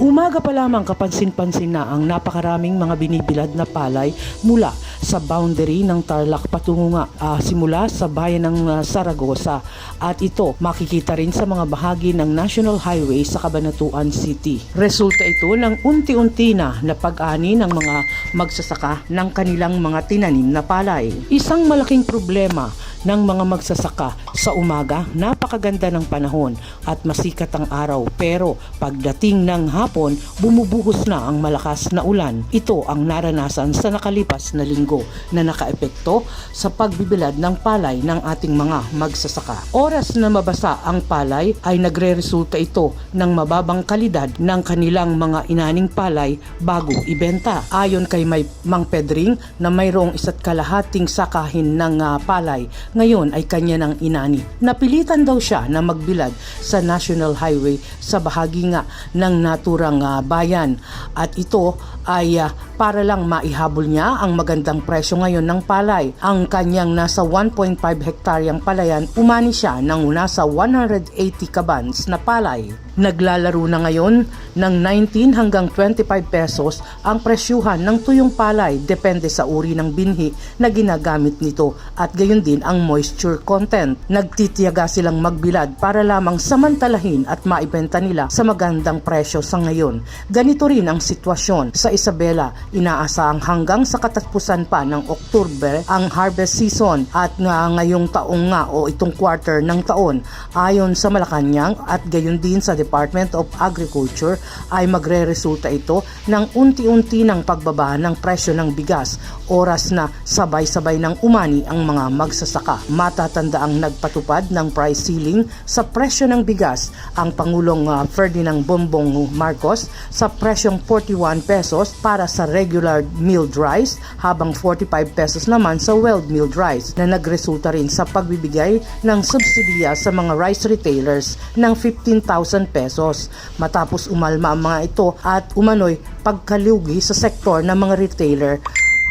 Umaga pa lamang kapansin-pansin na ang napakaraming mga binibilad na palay mula sa boundary ng Tarlac patungo nga ah, simula sa bayan ng ah, Saragosa at ito makikita rin sa mga bahagi ng National Highway sa Cabanatuan City. Resulta ito ng unti-unti na na pag-ani ng mga magsasaka ng kanilang mga tinanim na palay. Isang malaking problema ng mga magsasaka sa umaga, napakaganda ng panahon at masikat ang araw pero pagdating ng hapon, bumubuhos na ang malakas na ulan. Ito ang naranasan sa nakalipas na linggo na nakaepekto sa pagbibilad ng palay ng ating mga magsasaka. Oras na mabasa ang palay ay nagre-resulta ito ng mababang kalidad ng kanilang mga inaning palay bago ibenta. Ayon kay may Mang Pedring na mayroong isa't kalahating sakahin ng ah, palay ngayon ay kanya ng inani. Napilitan daw siya na magbilad sa National Highway sa bahagi nga ng naturang ah, bayan at ito ay ah, para lang maihabol niya ang magandang presyo ngayon ng palay. Ang kanyang nasa 1.5 hektaryang palayan, umani siya ng nasa 180 kabans na palay. Naglalaro na ngayon ng 19 hanggang 25 pesos ang presyuhan ng tuyong palay depende sa uri ng binhi na ginagamit nito at gayon din ang moisture content. Nagtitiyaga silang magbilad para lamang samantalahin at maibenta nila sa magandang presyo sa ngayon. Ganito rin ang sitwasyon sa Isabela. Inaasahang hanggang sa katapusan pa ng Oktubre ang harvest season at nga ngayong taong nga o itong quarter ng taon ayon sa Malacanang at gayon din sa Department of Agriculture ay magre-resulta ito ng unti-unti ng pagbaba ng presyo ng bigas oras na sabay-sabay ng umani ang mga magsasaka. Matatanda ang nagpatupad ng price ceiling sa presyo ng bigas. Ang Pangulong ah, Ferdinand Bongbong Marcos sa presyong 41 pesos para sa regular milled rice habang 45 pesos naman sa well milled rice na nagresulta rin sa pagbibigay ng subsidiya sa mga rice retailers ng 15,000 pesos. Matapos umalma ang mga ito at umano'y pagkalugi sa sektor ng mga retailer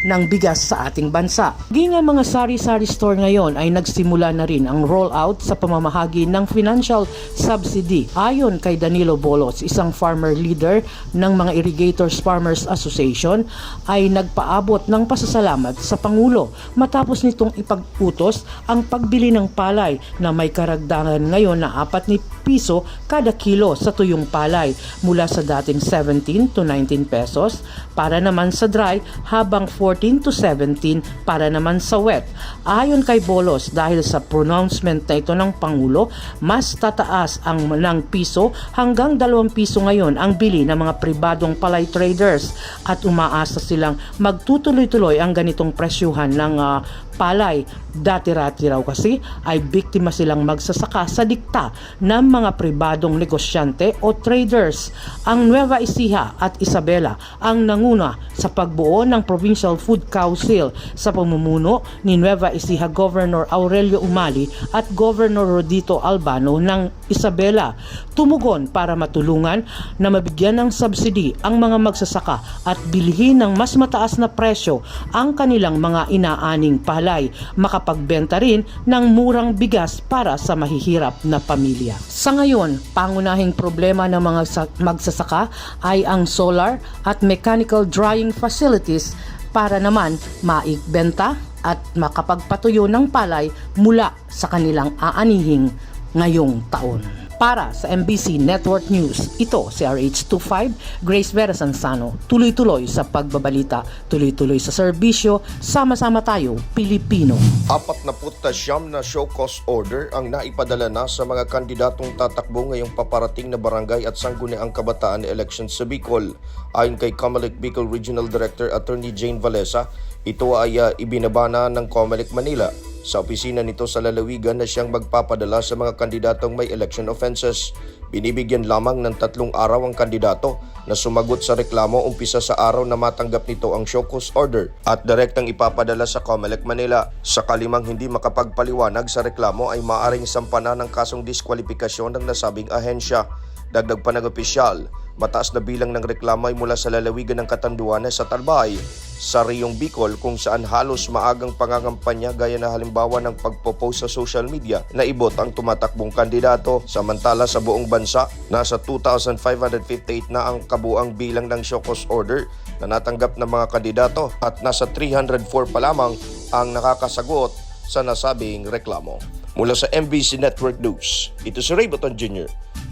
ng bigas sa ating bansa. Ging ang mga sari-sari store ngayon ay nagsimula na rin ang rollout sa pamamahagi ng financial subsidy. Ayon kay Danilo Bolos, isang farmer leader ng mga Irrigators Farmers Association, ay nagpaabot ng pasasalamat sa Pangulo matapos nitong ipag-utos ang pagbili ng palay na may karagdagan ngayon na 4 ni piso kada kilo sa tuyong palay mula sa dating 17 to 19 pesos para naman sa dry habang 14 to 17 para naman sa wet. Ayon kay Bolos dahil sa pronouncement na ito ng Pangulo, mas tataas ang ng piso hanggang 2 piso ngayon ang bili ng mga pribadong palay traders at umaasa silang magtutuloy-tuloy ang ganitong presyuhan ng ah, palay. Dati-rati raw kasi ay biktima silang magsasaka sa dikta ng mga pribadong negosyante o traders. Ang Nueva Ecija at Isabela ang nanguna sa pagbuo ng Provincial Food Council sa pamumuno ni Nueva Ecija Governor Aurelio Umali at Governor Rodito Albano ng Isabela. Tumugon para matulungan na mabigyan ng subsidy ang mga magsasaka at bilhin ng mas mataas na presyo ang kanilang mga inaaning palay makapagbenta rin ng murang bigas para sa mahihirap na pamilya. Sa ngayon, pangunahing problema ng mga sa- magsasaka ay ang solar at mechanical drying facilities para naman maigbenta at makapagpatuyo ng palay mula sa kanilang aanihing ngayong taon. Para sa MBC Network News, ito si RH25, Grace Vera Sansano. Tuloy-tuloy sa pagbabalita, tuloy-tuloy sa serbisyo, sama-sama tayo, Pilipino. Apat na siyam na show cause order ang naipadala na sa mga kandidatong tatakbo ngayong paparating na barangay at sangguniang kabataan elections sa Bicol. Ayon kay Comelec Bicol Regional Director Attorney Jane Valesa, ito ay uh, ibinabana ng Comelec Manila sa opisina nito sa lalawigan na siyang magpapadala sa mga kandidatong may election offenses. Binibigyan lamang ng tatlong araw ang kandidato na sumagot sa reklamo umpisa sa araw na matanggap nito ang show cause order at direktang ipapadala sa Comelec Manila. Sa kalimang hindi makapagpaliwanag sa reklamo ay maaring sampana ng kasong diskwalifikasyon ng nasabing ahensya. Dagdag pa ng opisyal, Mataas na bilang ng reklamo ay mula sa lalawigan ng Katanduanes sa Talbay, sa Riyong Bicol kung saan halos maagang pangangampanya gaya na halimbawa ng pagpo-post sa social media na ibot ang tumatakbong kandidato. Samantala sa buong bansa, nasa 2,558 na ang kabuang bilang ng show cause order na natanggap ng mga kandidato at nasa 304 pa lamang ang nakakasagot sa nasabing reklamo. Mula sa MBC Network News, ito si Ray Boton Jr.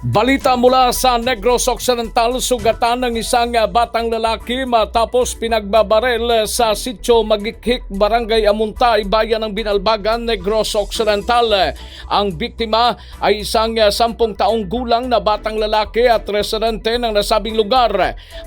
Balita mula sa Negros Occidental, sugatan ng isang batang lalaki matapos pinagbabarel sa sitio Magikhik, Barangay Amuntay, Bayan ng Binalbagan, Negros Occidental. Ang biktima ay isang sampung taong gulang na batang lalaki at residente ng nasabing lugar.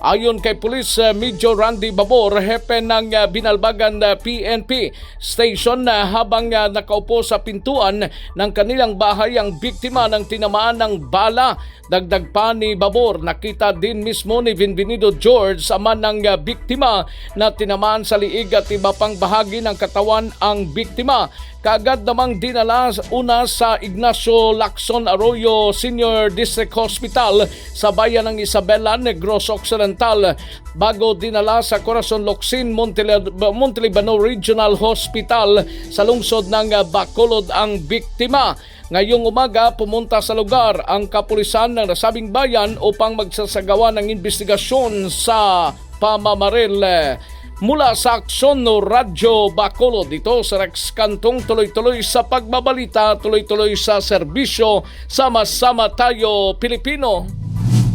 Ayon kay Police Major Randy Babor, hepe ng Binalbagan PNP station uh, habang nakaupo sa pintuan ng kanilang bahay ang biktima ng tinamaan ng bala Dagdag pa ni Babor, nakita din mismo ni Vinvenido George sama ng uh, biktima na tinamaan sa liig at iba pang bahagi ng katawan ang biktima. Kaagad namang dinala una sa Ignacio Lacson Arroyo Senior District Hospital sa bayan ng Isabela, Negros Occidental bago dinala sa Corazon Locsin, Montelibano Regional Hospital sa lungsod ng uh, Bacolod ang biktima. Ngayong umaga, pumunta sa lugar ang kapulisan ng nasabing bayan upang magsasagawa ng investigasyon sa pamamaril. Mula sa Aksyon no Radyo Bacolod dito sa Rex Kantong tuloy-tuloy sa pagbabalita, tuloy-tuloy sa serbisyo, sama-sama tayo Pilipino.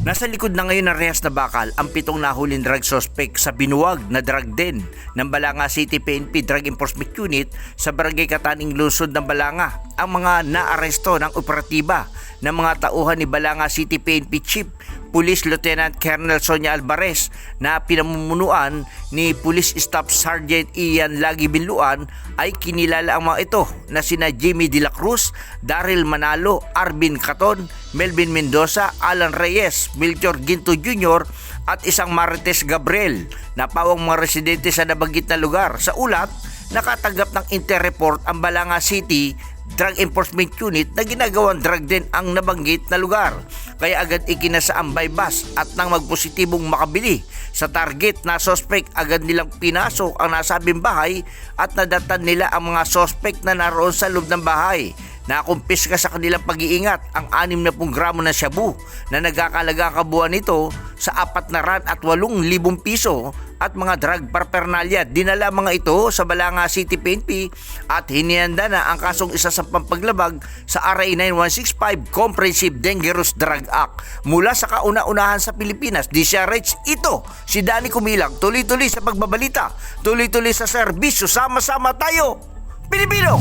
Nasa likod na ngayon ng rehas na bakal ang pitong nahulin drug suspect sa binuwag na drug den ng Balanga City PNP Drug Enforcement Unit sa Barangay Kataning Lungsod ng Balanga. Ang mga naaresto ng operatiba ng mga tauhan ni Balanga City PNP Chief Police Lieutenant Colonel Sonia Alvarez na pinamumunuan ni Police Staff Sergeant Ian Lagi Binluan ay kinilala ang mga ito na sina Jimmy De La Cruz, Daryl Manalo, Arvin Caton, Melvin Mendoza, Alan Reyes, Melchor Ginto Jr. at isang Marites Gabriel na pawang mga residente sa nabanggit na lugar. Sa ulat, nakatanggap ng inter-report ang Balanga City Drug Enforcement Unit na ginagawang drug den ang nabanggit na lugar. Kaya agad ikinasa ang bypass at nang magpositibong makabili sa target na suspect agad nilang pinasok ang nasabing bahay at nadatan nila ang mga suspect na naroon sa loob ng bahay. Nakumpiska sa kanilang pag-iingat ang 60 gramo ng shabu na nagkakalaga kabuuan nito sa 4 na ran at 8,000 piso at mga drug paraphernalia. Dinala mga ito sa Balanga City PNP at hinihanda na ang kasong isa sa pampaglabag sa RA 9165 Comprehensive Dangerous Drug Act. Mula sa kauna-unahan sa Pilipinas, DCRH, ito si Danny Kumilang. Tuloy-tuloy sa pagbabalita, tuloy-tuloy sa serbisyo, sama-sama tayo, Pilipino!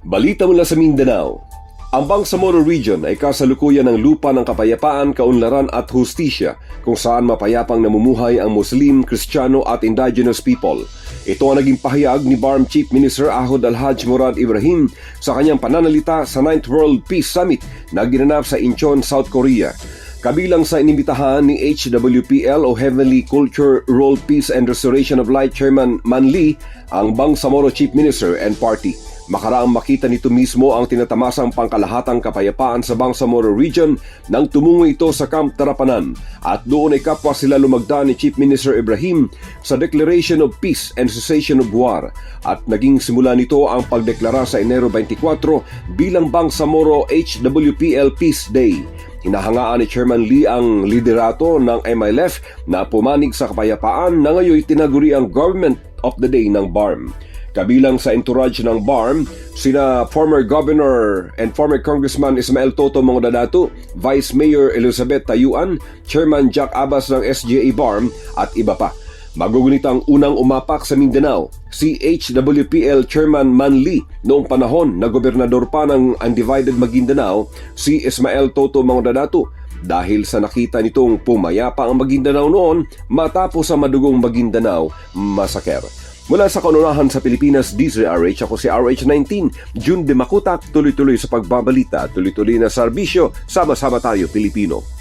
Balita mula sa Mindanao. Ang Bangsamoro Region ay kasalukuyan ng lupa ng kapayapaan, kaunlaran at hustisya kung saan mapayapang namumuhay ang Muslim, Kristiyano at indigenous people. Ito ang naging pahayag ni BARM Chief Minister Ahod Alhaj Murad Ibrahim sa kanyang pananalita sa 9th World Peace Summit na ginanap sa Incheon, South Korea. Kabilang sa inimbitahan ni HWPL o Heavenly Culture World Peace and Restoration of Light Chairman Man Lee ang Bangsamoro Chief Minister and Party. Makaraang makita nito mismo ang tinatamasang pangkalahatang kapayapaan sa Bangsamoro Region nang tumungo ito sa Camp Tarapanan at doon ay kapwa sila lumagda ni Chief Minister Ibrahim sa Declaration of Peace and Cessation of War at naging simula nito ang pagdeklara sa Enero 24 bilang Bangsamoro HWPL Peace Day. Hinahangaan ni Chairman Lee ang liderato ng MILF na pumanig sa kapayapaan na ngayon tinaguri ang Government of the Day ng BARM. Kabilang sa entourage ng BARM, sina former Governor and former Congressman Ismael Toto Mongdadato, Vice Mayor Elizabeth Tayuan, Chairman Jack Abbas ng SGA BARM at iba pa. Magugunit ang unang umapak sa Mindanao, si HWPL Chairman Man Lee noong panahon na gobernador pa ng Undivided Maguindanao, si Ismael Toto Mongdadato dahil sa nakita nitong pumayapa ang Maguindanao noon matapos sa madugong Maguindanao masaker. Mula sa kanunahan sa Pilipinas, DZRH, ako si RH19, June de Makutak, tuloy-tuloy sa pagbabalita, tuloy-tuloy na serbisyo, sama-sama tayo Pilipino.